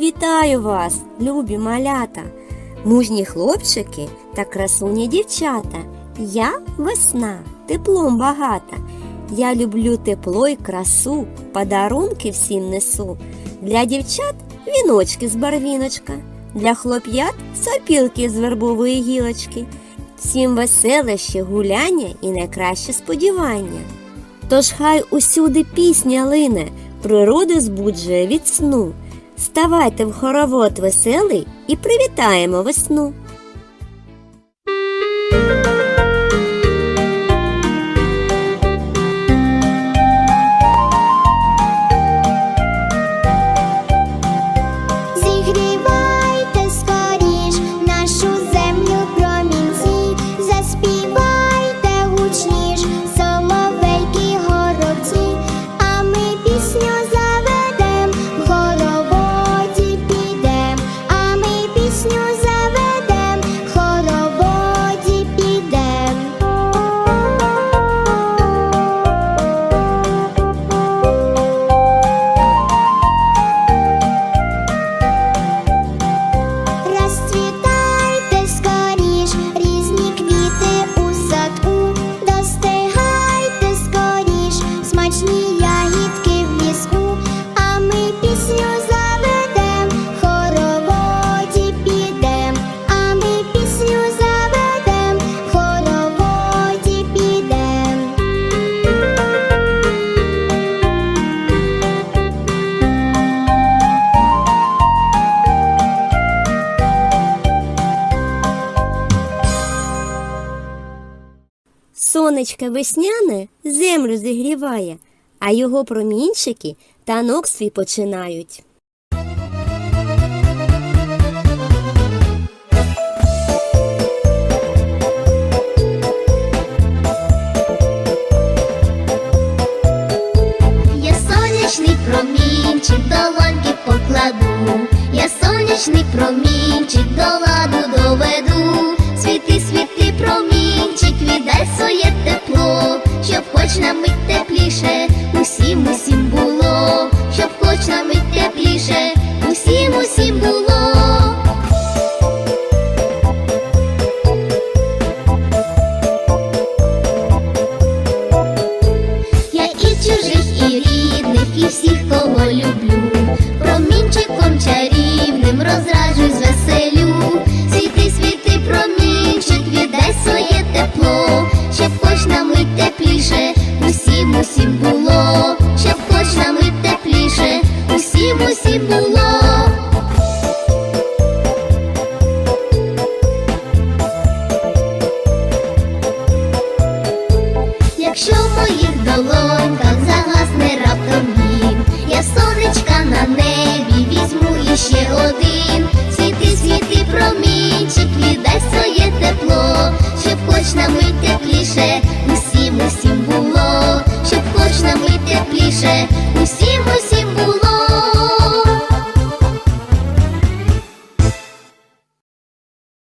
Вітаю вас, любі малята, мужні хлопчики та красуні дівчата. Я весна, теплом багата. Я люблю тепло й красу, подарунки всім несу. Для дівчат віночки з барвіночка, для хлоп'ят сопілки з вербової гілочки. Всім веселище, гуляння і найкраще сподівання. Тож хай усюди пісня лине, природу збуджує від сну. Ставайте в хоровод веселий і привітаємо весну. Зігрівайте Сонечко весняне землю зігріває, а його промінчики танок свій починають. Я сонячний промінчик до ланки покладу, я сонячний промінчик до ладу доведу, світи, світи, промінчик, віддай своє тепло, хоч на мить тепліше, усім усім було, щоб хоч на мить тепліше, усім усім було. Якщо в моїх долоньках загасне раптом він, я сонечка на небі візьму іще один. щоб хоч нам і тепліше, усім, усім було, щоб хоч нам і тепліше, усім.